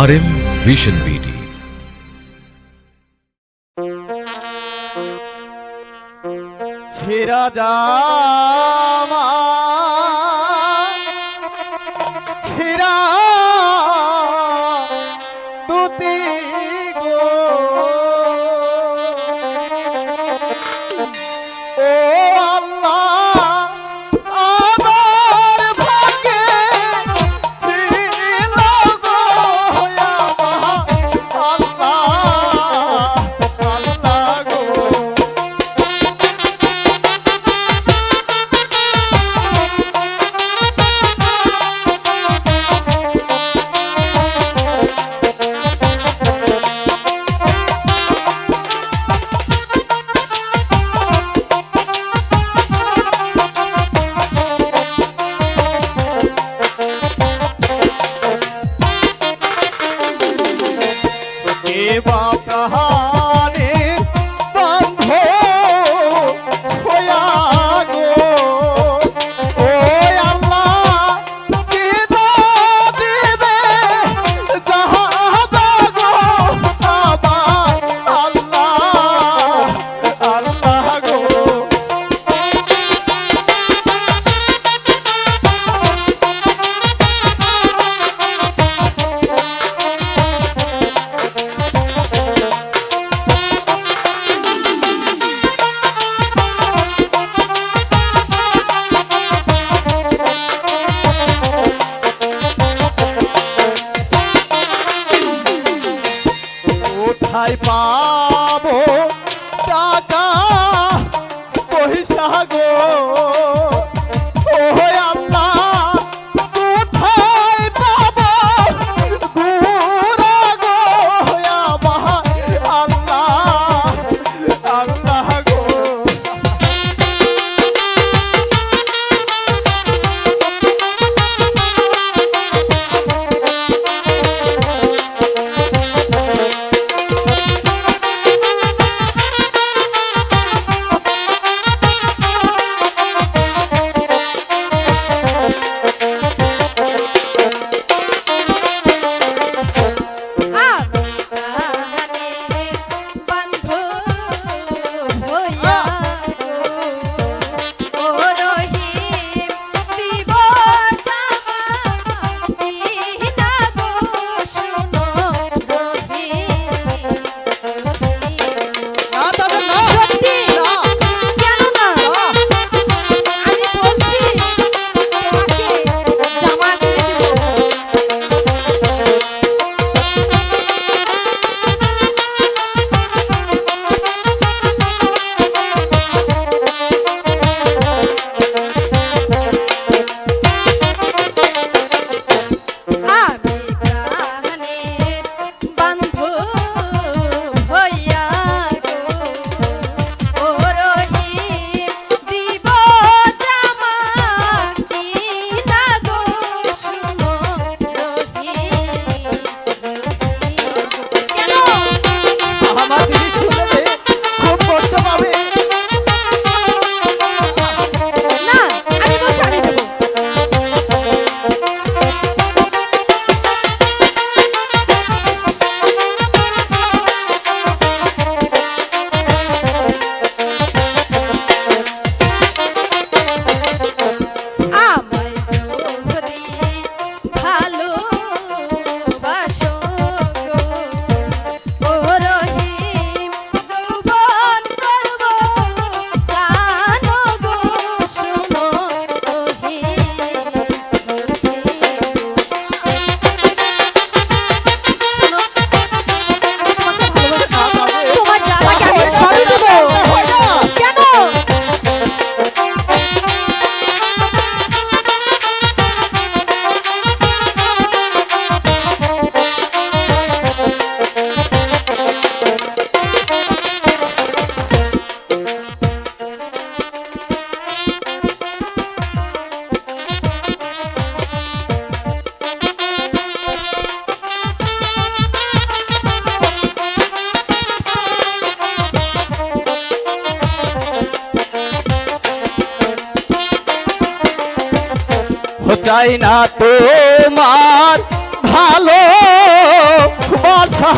আর M vision BD ছেড়া জামা ছেড়া দুতি গো। পাবো টাকা পয়সা গো চাই না তোমার ভালো বাসা